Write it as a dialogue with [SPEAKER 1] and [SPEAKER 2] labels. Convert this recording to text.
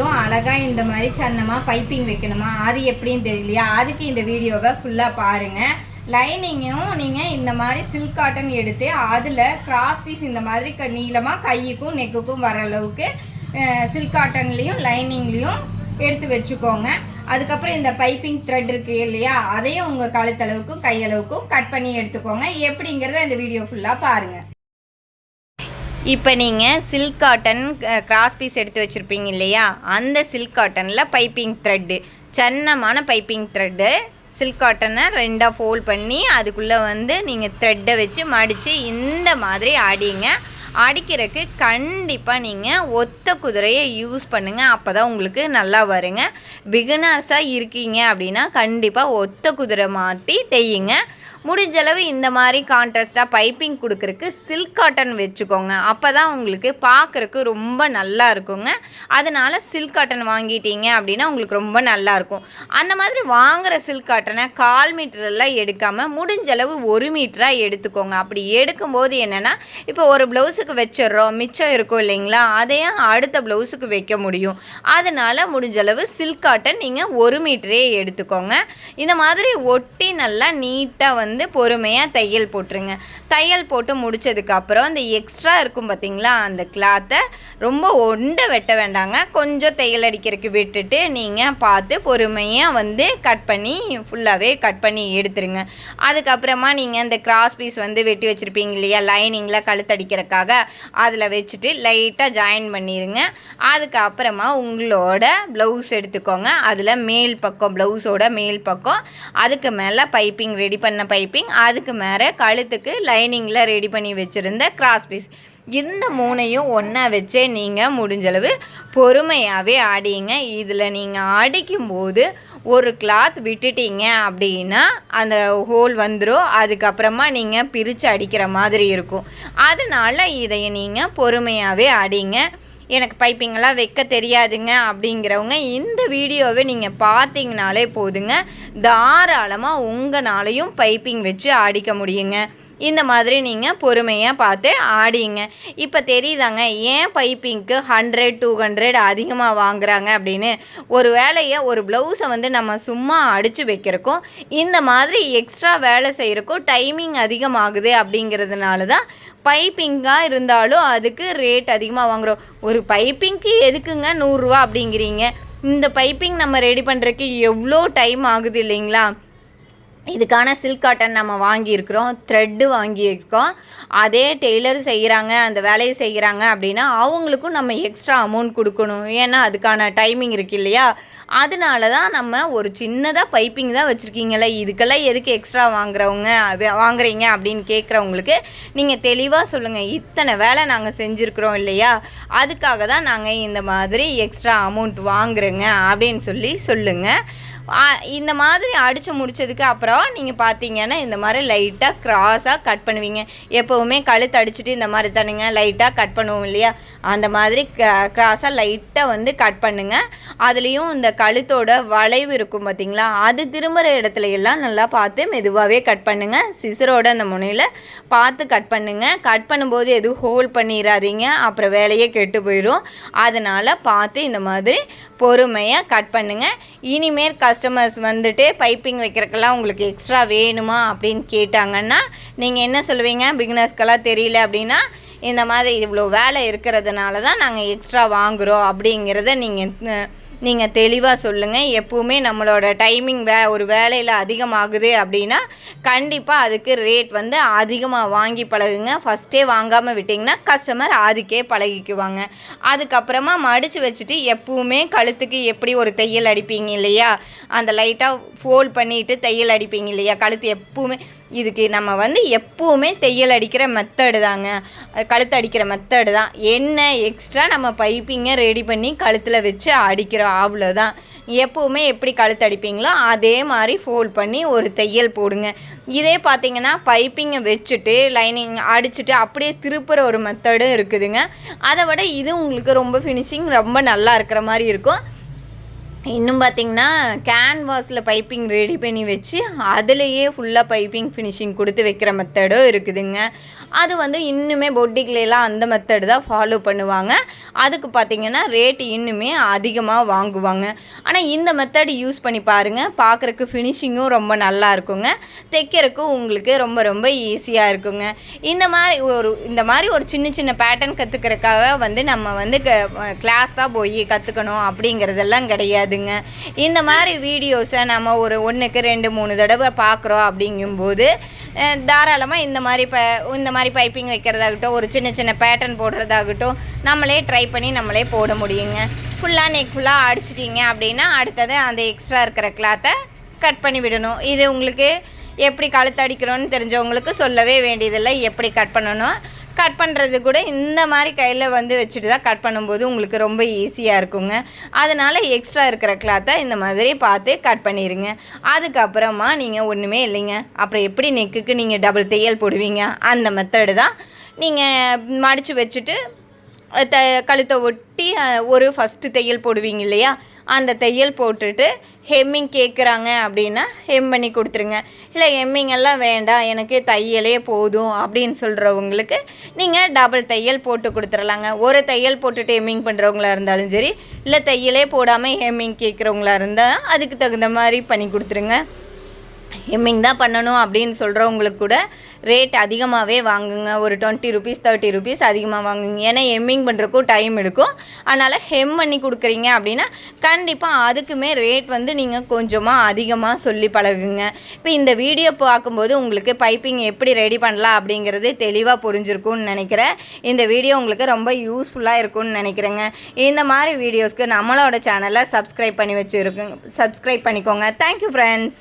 [SPEAKER 1] நீங்களும் அழகாக இந்த மாதிரி சன்னமாக பைப்பிங் வைக்கணுமா? அது எப்படின்னு தெரியலையா? அதுக்கு இந்த வீடியோவை ஃபுல்லாக பாருங்கள் லைனிங்கும் நீங்கள் இந்த மாதிரி சில்க் காட்டன் எடுத்து அதில் கிராஸ் பீஸ் இந்த மாதிரி க நீளமாக கையுக்கும் நெக்குக்கும் வர அளவுக்கு சில்க் காட்டன்லேயும் லைனிங்லேயும் எடுத்து வச்சுக்கோங்க. அதுக்கப்புறம் இந்த பைப்பிங் த்ரெட் இருக்கு இல்லையா? அதையும் உங்கள் கழுத்தளவுக்கும் கையளவுக்கும் கட் பண்ணி எடுத்துக்கோங்க. எப்படிங்கிறத இந்த வீடியோ ஃபுல்லாக பாருங்கள் இப்போ நீங்கள் சில்க் காட்டன் கிராஸ் பீஸ் எடுத்து வச்சுருப்பீங்க இல்லையா? அந்த சில்க் காட்டனில் பைப்பிங் த்ரெட்டு சன்னமான பைப்பிங் த்ரெட்டு சில்க் காட்டனை ரெண்டாக ஃபோல்ட் பண்ணி அதுக்குள்ளே வந்து நீங்கள் த்ரெட்டை வச்சு மடித்து இந்த மாதிரி அடிங்க அடிக்கிறதுக்கு கண்டிப்பாக நீங்கள் ஒத்த குதிரையை யூஸ் பண்ணுங்கள் அப்போ தான் உங்களுக்கு நல்லா வருங்க. பிகினர்ஸாக இருக்கீங்க அப்படின்னா கண்டிப்பாக ஒத்த குதிரை மாற்றி தையுங்க முடிஞ்சளவு இந்த மாதிரி கான்ட்ராஸ்டாக பைப்பிங் கொடுக்குறக்கு சில்க் காட்டன் வச்சுக்கோங்க. அப்போ தான் உங்களுக்கு பார்க்குறக்கு ரொம்ப நல்லா இருக்குங்க. அதனால் சில்க் காட்டன் வாங்கிட்டீங்க அப்படின்னா உங்களுக்கு ரொம்ப நல்லா இருக்கும். அந்த மாதிரி வாங்குகிற சில்க் காட்டனை கால் மீட்டரெல்லாம் எடுக்காமல் முடிஞ்சளவு ஒரு மீட்டராக எடுத்துக்கோங்க. அப்படி எடுக்கும்போது என்னென்னா இப்போ ஒரு ப்ளவுஸுக்கு வச்சிடுறோம் மிச்சம் இருக்கும் இல்லைங்களா? அதையும் அடுத்த ப்ளவுஸுக்கு வைக்க முடியும். அதனால் முடிஞ்சளவு சில்க் காட்டன் நீங்கள் ஒரு மீட்டரே எடுத்துக்கோங்க. இந்த மாதிரி ஒட்டி நல்லா நீட்டாக வந்து வந்து பொறுமையாக தையல் போட்டுருங்க. தையல் போட்டு முடிச்சதுக்கப்புறம் இந்த எக்ஸ்ட்ரா இருக்கும் பார்த்தீங்களா அந்த கிளாத்தை ரொம்ப ஒண்டை வெட்ட வேண்டாங்க. கொஞ்சம் தையல் அடிக்கிறதுக்கு விட்டுட்டு நீங்கள் பார்த்து பொறுமையாக வந்து கட் பண்ணி ஃபுல்லாகவே கட் பண்ணி எடுத்துருங்க. அதுக்கப்புறமா நீங்கள் இந்த கிராஸ் பீஸ் வந்து வெட்டி வச்சுருப்பீங்க இல்லையா லைனிங்கில் கழுத்தடிக்கிறதுக்காக அதில் வச்சுட்டு லைட்டாக ஜாயின் பண்ணிடுங்க அதுக்கப்புறமா உங்களோட ப்ளவுஸ் எடுத்துக்கோங்க. அதில் மேல் பக்கம் ப்ளவுஸோட மேல் பக்கம் அதுக்கு மேலே பைப்பிங் ரெடி பண்ண பைப்பிங் அதுக்கு மேலே கழுத்துக்கு லைனிங்கில் ரெடி பண்ணி வச்சுருந்த கிராஸ் பீஸ் இந்த மூணையும் ஒன்றா வச்சே நீங்கள் முடிஞ்சளவு பொறுமையாகவே ஆடிங்க. இதில் நீங்கள் அடிக்கும்போது ஒரு கிளாத் விட்டுட்டீங்க அப்படின்னா அந்த ஹோல் வந்துடும் அதுக்கப்புறமா நீங்கள் பிரித்து அடிக்கிற மாதிரி இருக்கும். அதனால் இதை நீங்கள் பொறுமையாகவே அடிங்க எனக்கு பைப்பிங்கெல்லாம் வைக்க தெரியாதுங்க அப்படிங்கிறவங்க இந்த வீடியோவை நீங்கள் பார்த்தீங்கனாலே போதுங்க. தாராளமாக உங்களாலையும் பைப்பிங் வச்சு அடிக்க முடியுங்க. இந்த மாதிரி நீங்கள் பொறுமையாக பார்த்து ஆடிங்க. இப்போ தெரியுதாங்க ஏன் பைப்பிங்க்கு ஹண்ட்ரட் டூ ஹண்ட்ரட் அதிகமாக வாங்குறாங்க அப்படின்னு? ஒரு வேலையை ஒரு ப்ளவுஸை வந்து நம்ம சும்மா அடித்து வைக்கிறக்கும் இந்த மாதிரி எக்ஸ்ட்ரா வேலை செய்கிறக்கும் டைமிங் அதிகமாகுது அப்படிங்கிறதுனால தான் பைப்பிங்காக இருந்தாலும் அதுக்கு ரேட் அதிகமாக வாங்குகிறோம் ஒரு பைப்பிங்க்கு எதுக்குங்க நூறுரூவா அப்படிங்கிறீங்க? இந்த பைப்பிங் நம்ம ரெடி பண்ணுறதுக்கு எவ்வளோ டைம் ஆகுது இல்லைங்களா? இதுக்கான சில்க் காட்டன் நம்ம வாங்கியிருக்கிறோம் த்ரெட்டு வாங்கியிருக்கோம். அதே டெய்லர் செய்கிறாங்க அந்த வேலையை செய்கிறாங்க அப்படின்னா அவங்களுக்கும் நம்ம எக்ஸ்ட்ரா அமௌண்ட் கொடுக்கணும். ஏன்னா அதுக்கான டைமிங் இருக்கு இல்லையா? அதனால தான் நம்ம ஒரு சின்னதாக பைப்பிங் தான் வச்சுருக்கீங்களே இதுக்கெல்லாம் எதுக்கு எக்ஸ்ட்ரா வாங்குறவங்க வாங்குறீங்க அப்படின்னு கேட்குறவங்களுக்கு நீங்கள் தெளிவாக சொல்லுங்கள் இத்தனை வேலை நாங்கள் செஞ்சுருக்குறோம் இல்லையா? அதுக்காக தான் நாங்கள் இந்த மாதிரி எக்ஸ்ட்ரா அமௌண்ட் வாங்குறோங்க அப்படின்னு சொல்லி சொல்லுங்கள் இந்த மாதிரி அடித்து முடித்ததுக்கு அப்புறம் நீங்கள் பார்த்தீங்கன்னா இந்த மாதிரி லைட்டாக க்ராஸாக கட் பண்ணுவீங்க. எப்போவுமே கழுத்து அடிச்சுட்டு இந்த மாதிரி தானுங்க லைட்டாக கட் பண்ணுவோம் இல்லையா? அந்த மாதிரி க்ராஸாக லைட்டாக வந்து கட் பண்ணுங்கள் அதுலேயும் இந்த கழுத்தோட வளைவு இருக்கும் பார்த்தீங்களா அது திரும்புகிற இடத்துல எல்லாம் நல்லா பார்த்து மெதுவாகவே கட் பண்ணுங்கள் சிசரோட அந்த முனையில் பார்த்து கட் பண்ணுங்கள் கட் பண்ணும்போது எதுவும் ஹோல் பண்ணிடாதீங்க அப்புறம் வேலையே கெட்டு போயிடும் அதனால் பார்த்து இந்த மாதிரி பொறுமையாக கட் பண்ணுங்கள் இனிமேல் கஸ்டமர்ஸ் வந்துட்டு பைப்பிங் வைக்கிறக்கெல்லாம் உங்களுக்கு எக்ஸ்ட்ரா வேணுமா அப்படின்னு கேட்டாங்கன்னா நீங்கள் என்ன சொல்லுவீங்க? பிகினர்ஸ்க்கெல்லாம் தெரியல அப்படின்னா இந்த மாதிரி இவ்வளோ வேலை இருக்கிறதுனால தான் நாங்கள் எக்ஸ்ட்ரா வாங்குகிறோம் அப்படிங்கிறத நீங்கள் நீங்கள் தெளிவாக சொல்லுங்கள் எப்போவுமே நம்மளோட டைமிங் வே ஒரு வேலையில் அதிகமாகுது அப்படின்னா கண்டிப்பாக அதுக்கு ரேட் வந்து அதிகமாக வாங்கி பழகுங்க. ஃபஸ்ட்டே வாங்காமல் விட்டிங்கன்னா கஸ்டமர் அதுக்கே பழகிக்குவாங்க. அதுக்கப்புறமா மடித்து வச்சுட்டு எப்பவுமே கழுத்துக்கு எப்படி ஒரு தையல் அடிப்பீங்க இல்லையா? அந்த லைட்டாக ஃபோல்ட் பண்ணிவிட்டு தையல் அடிப்பீங்க இல்லையா? கழுத்து எப்போவுமே இதுக்கு நம்ம வந்து எப்போவுமே தையல் அடிக்கிற மெத்தடு தாங்க. கழுத்து அடிக்கிற மெத்தடு தான். என்ன எக்ஸ்ட்ரா நம்ம பைப்பிங்கை ரெடி பண்ணி கழுத்தில் வச்சு அடிக்கிறோம். அவ்வளோதான் எப்போவுமே எப்படி கழுத்து அடிப்பீங்களோ அதே மாதிரி ஃபோல்ட் பண்ணி ஒரு தையல் போடுங்க. இதே பார்த்தீங்கன்னா பைப்பிங்கை வச்சுட்டு லைனிங் அடிச்சுட்டு அப்படியே திருப்புற ஒரு மெத்தடும் இருக்குதுங்க. அதை விட இது உங்களுக்கு ரொம்ப ஃபினிஷிங் ரொம்ப நல்லா இருக்கிற மாதிரி இருக்கும். இன்னும் பார்த்தீங்கன்னா கேன்வாஸில் பைப்பிங் ரெடி பண்ணி வச்சு அதுலேயே ஃபுல்லாக பைப்பிங் ஃபினிஷிங் கொடுத்து வைக்கிற மெத்தடும் இருக்குதுங்க. அது வந்து இன்னுமே பொட்டிக்கிலாம் அந்த மெத்தடு தான் ஃபாலோ பண்ணுவாங்க. அதுக்கு பார்த்தீங்கன்னா ரேட்டு இன்னுமே அதிகமாக வாங்குவாங்க. ஆனால் இந்த மெத்தடு யூஸ் பண்ணி பாருங்கள் பார்க்குறக்கு ஃபினிஷிங்கும் ரொம்ப நல்லா இருக்குங்க. தைக்கிறதுக்கும் உங்களுக்கு ரொம்ப ரொம்ப ஈஸியாக இருக்குங்க. இந்த மாதிரி ஒரு இந்த மாதிரி ஒரு சின்ன சின்ன பேட்டர்ன் கற்றுக்கிறதுக்காக வந்து நம்ம வந்து கிளாஸ் தான் போய் கற்றுக்கணும் அப்படிங்கிறதெல்லாம் கிடையாது. கிடையாதுங்க இந்த மாதிரி வீடியோஸை நம்ம ஒரு ஒன்றுக்கு ரெண்டு மூணு தடவை பார்க்குறோம் அப்படிங்கும்போது தாராளமாக இந்த மாதிரி ப இந்த மாதிரி பைப்பிங் வைக்கிறதாகட்டும் ஒரு சின்ன சின்ன பேட்டர்ன் போடுறதாகட்டும் நம்மளே ட்ரை பண்ணி நம்மளே போட முடியுங்க. ஃபுல்லாக நெக் ஃபுல்லாக அடிச்சிட்டிங்க அப்படின்னா அடுத்தது அந்த எக்ஸ்ட்ரா இருக்கிற கிளாத்தை கட் பண்ணி விடணும். இது உங்களுக்கு எப்படி கழுத்து அடிக்கிறோன்னு தெரிஞ்சவங்களுக்கு சொல்லவே வேண்டியதில்லை. எப்படி கட் பண்ணணும்? கட் பண்ணுறது கூட இந்த மாதிரி கையில் வந்து வச்சுட்டு தான் கட் பண்ணும்போது உங்களுக்கு ரொம்ப ஈஸியாக இருக்குங்க. அதனால் எக்ஸ்ட்ரா இருக்கிற கிளாத்தை இந்த மாதிரி பார்த்து கட் பண்ணிடுங்க அதுக்கப்புறமா நீங்கள் ஒன்றுமே இல்லைங்க. அப்புறம் எப்படி நெக்குக்கு நீங்கள் டபுள் தையல் போடுவீங்க? அந்த மெத்தடு தான் நீங்கள் மடித்து வச்சுட்டு த கழுத்தை ஒட்டி ஒரு ஃபஸ்ட்டு தையல் போடுவீங்க இல்லையா? அந்த தையல் போட்டுட்டு ஹெம்மிங் கேட்குறாங்க அப்படின்னா ஹெம் பண்ணி கொடுத்துருங்க. இல்லை ஹெம்மிங் எல்லாம் வேண்டாம் எனக்கு தையலே போதும் அப்படின்னு சொல்கிறவங்களுக்கு நீங்கள் டபுள் தையல் போட்டு கொடுத்துடலாங்க ஒரு தையல் போட்டுட்டு ஹெம்மிங் பண்ணுறவங்களா இருந்தாலும் சரி இல்லை தையலே போடாமல் ஹெம்மிங் கேட்குறவங்களா இருந்தால் அதுக்கு தகுந்த மாதிரி பண்ணி கொடுத்துருங்க. ஹெம்மிங் தான் பண்ணணும் அப்படின்னு சொல்கிறவங்களுக்கு கூட ரேட் அதிகமாகவே வாங்குங்க. ஒரு டுவெண்ட்டி ருபீஸ் தேர்ட்டி ருபீஸ் அதிகமாக வாங்குங்க. ஏன்னா ஹெம்மிங் பண்ணுறக்கும் டைம் எடுக்கும். அதனால் ஹெம் பண்ணி கொடுக்குறீங்க அப்படின்னா கண்டிப்பாக அதுக்குமே ரேட் வந்து நீங்கள் கொஞ்சமாக அதிகமாக சொல்லி பழகுங்க. இப்போ இந்த வீடியோ பார்க்கும்போது உங்களுக்கு பைப்பிங் எப்படி ரெடி பண்ணலாம் அப்படிங்கிறது தெளிவாக புரிஞ்சிருக்கும்னு நினைக்கிறேன். இந்த வீடியோ உங்களுக்கு ரொம்ப யூஸ்ஃபுல்லாக இருக்கும்னு நினைக்கிறேங்க. இந்த மாதிரி வீடியோஸ்க்கு நம்மளோட சேனலை சப்ஸ்கிரைப் பண்ணி வச்சுருக்குங்க. சப்ஸ்கிரைப் பண்ணிக்கோங்க. Thank you friends